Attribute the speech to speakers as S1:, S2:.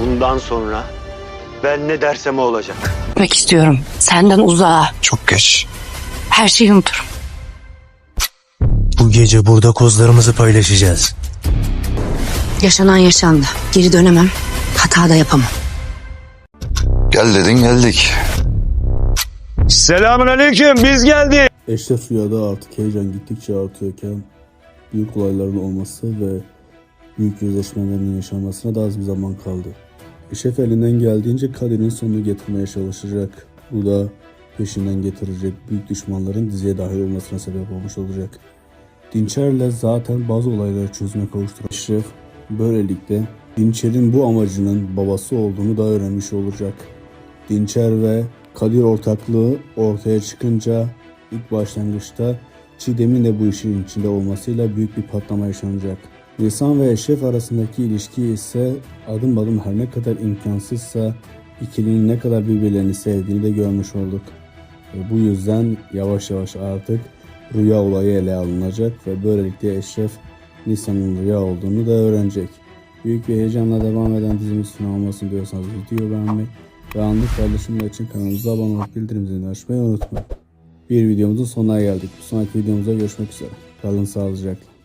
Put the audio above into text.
S1: Bundan sonra ben ne dersem o olacak.
S2: Gitmek istiyorum. Senden uzağa.
S3: Çok geç.
S2: Her şeyi unuturum.
S3: Bu gece burada kozlarımızı paylaşacağız.
S2: Yaşanan yaşandı. Geri dönemem. Hata da yapamam.
S4: Gel dedin geldik.
S1: Selamun aleyküm biz geldik.
S5: Eşref Rüya'da artık heyecan gittikçe artıyorken büyük olayların olması ve büyük yüzleşmelerin yaşanmasına da az bir zaman kaldı. Eşref elinden geldiğince Kadir'in sonunu getirmeye çalışacak. Bu da peşinden getirecek büyük düşmanların diziye dahil olmasına sebep olmuş olacak. Dinçer'le zaten bazı olayları çözüme kavuşturan Eşref böylelikle Dinçer'in bu amacının babası olduğunu da öğrenmiş olacak. Dinçer ve Kadir ortaklığı ortaya çıkınca ilk başlangıçta Çiğdem'in de bu işin içinde olmasıyla büyük bir patlama yaşanacak. Nisan ve Eşref arasındaki ilişki ise adım adım her ne kadar imkansızsa ikilinin ne kadar birbirlerini sevdiğini de görmüş olduk. Bu yüzden yavaş yavaş artık rüya olayı ele alınacak ve böylelikle Eşref Nisan'ın rüya olduğunu da öğrenecek. Büyük bir heyecanla devam eden dizimiz final olmasını diyorsanız video beğenmeyi ve anlık paylaşımlar için kanalımıza abone olup bildirim zilini açmayı unutmayın. Bir videomuzun sonuna geldik. Bir sonraki videomuzda görüşmek üzere. Kalın sağlıcakla.